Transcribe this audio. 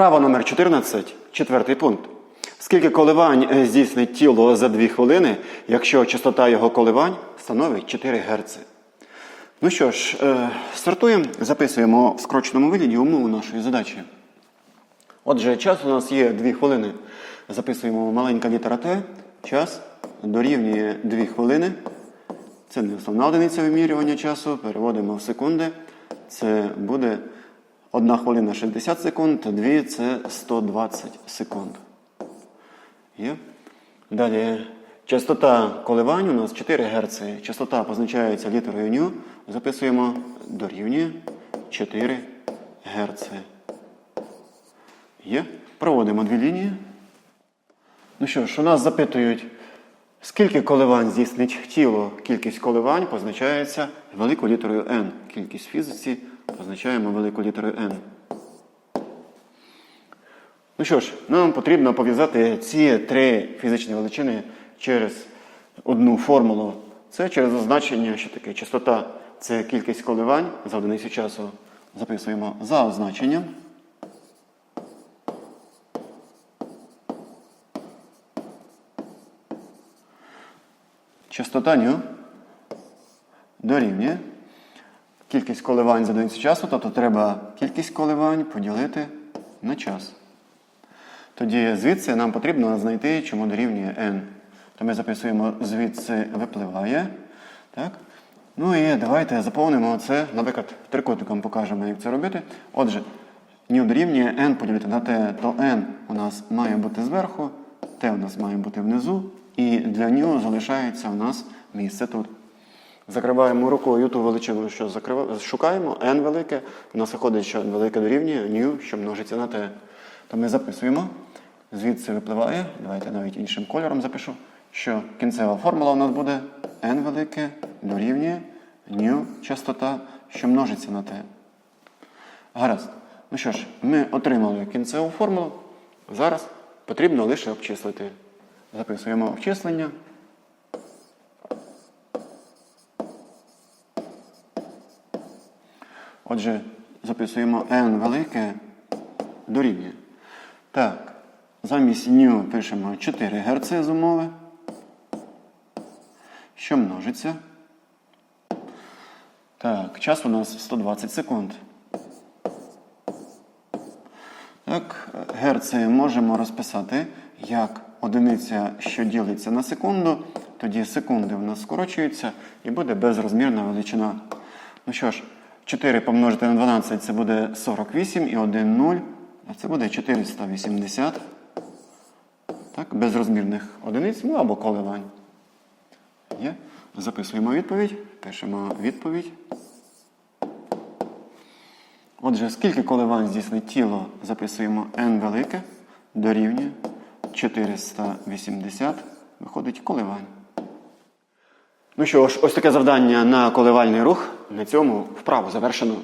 Вправа номер 14, четвертий пункт. Скільки коливань е, здійснить тіло за 2 хвилини, якщо частота його коливань становить 4 Гц? Ну що ж, е, стартуємо, записуємо в скороченому вигляді умову нашої задачі. Отже, час у нас є 2 хвилини. Записуємо маленька літера Т. Час дорівнює 2 хвилини. Це не основна одиниця вимірювання часу. Переводимо в секунди. Це буде 1 хвилина 60 секунд, 2 це 120 секунд. Є? Далі частота коливань у нас 4 Гц. Частота позначається літерою ню. Записуємо дорівнює 4 Гц. Є? Проводимо дві лінії. Ну що ж, у нас запитують, скільки коливань здійснить тіло. Кількість коливань позначається великою літерою n. Кількість фізиці позначаємо великою літерою n. Ну що ж, нам потрібно пов'язати ці три фізичні величини через одну формулу. Це через означення, що таке частота це кількість коливань за одиницю часу. Записуємо за означенням. Частота ню дорівнює кількість коливань за одиницю часу, тобто треба кількість коливань поділити на час. Тоді звідси нам потрібно знайти, чому дорівнює n. То ми записуємо звідси випливає. Так? Ну і давайте заповнимо це, наприклад, трикутником покажемо, як це робити. Отже, ню дорівнює n поділити на t, то n у нас має бути зверху, t у нас має бути внизу, і для ню залишається у нас місце тут. Закриваємо рукою ту величину, що закрива... шукаємо, n велике. У нас виходить, що n велике дорівнює ню, що множиться на t. То ми записуємо. Звідси випливає, давайте навіть іншим кольором запишу, що кінцева формула у нас буде n велике дорівнює ню частота, що множиться на t. Гаразд. Ну що ж, ми отримали кінцеву формулу. Зараз потрібно лише обчислити. Записуємо обчислення. Отже, записуємо n велике дорівнює. Так, замість ню пишемо 4 Гц з умови, що множиться. Так, час у нас 120 секунд. Так, герци можемо розписати як одиниця, що ділиться на секунду. Тоді секунди в нас скорочуються і буде безрозмірна величина. Ну що ж, 4 помножити на 12 це буде 48 і 1 0. А це буде 480. Так, безрозмірних одиниць, ну або коливань. Є. Записуємо відповідь. Пишемо відповідь. Отже, скільки коливань здійснить тіло, записуємо n велике дорівнює 480. Виходить коливань. Ну що ж, ось таке завдання на коливальний рух. На цьому вправу завершено.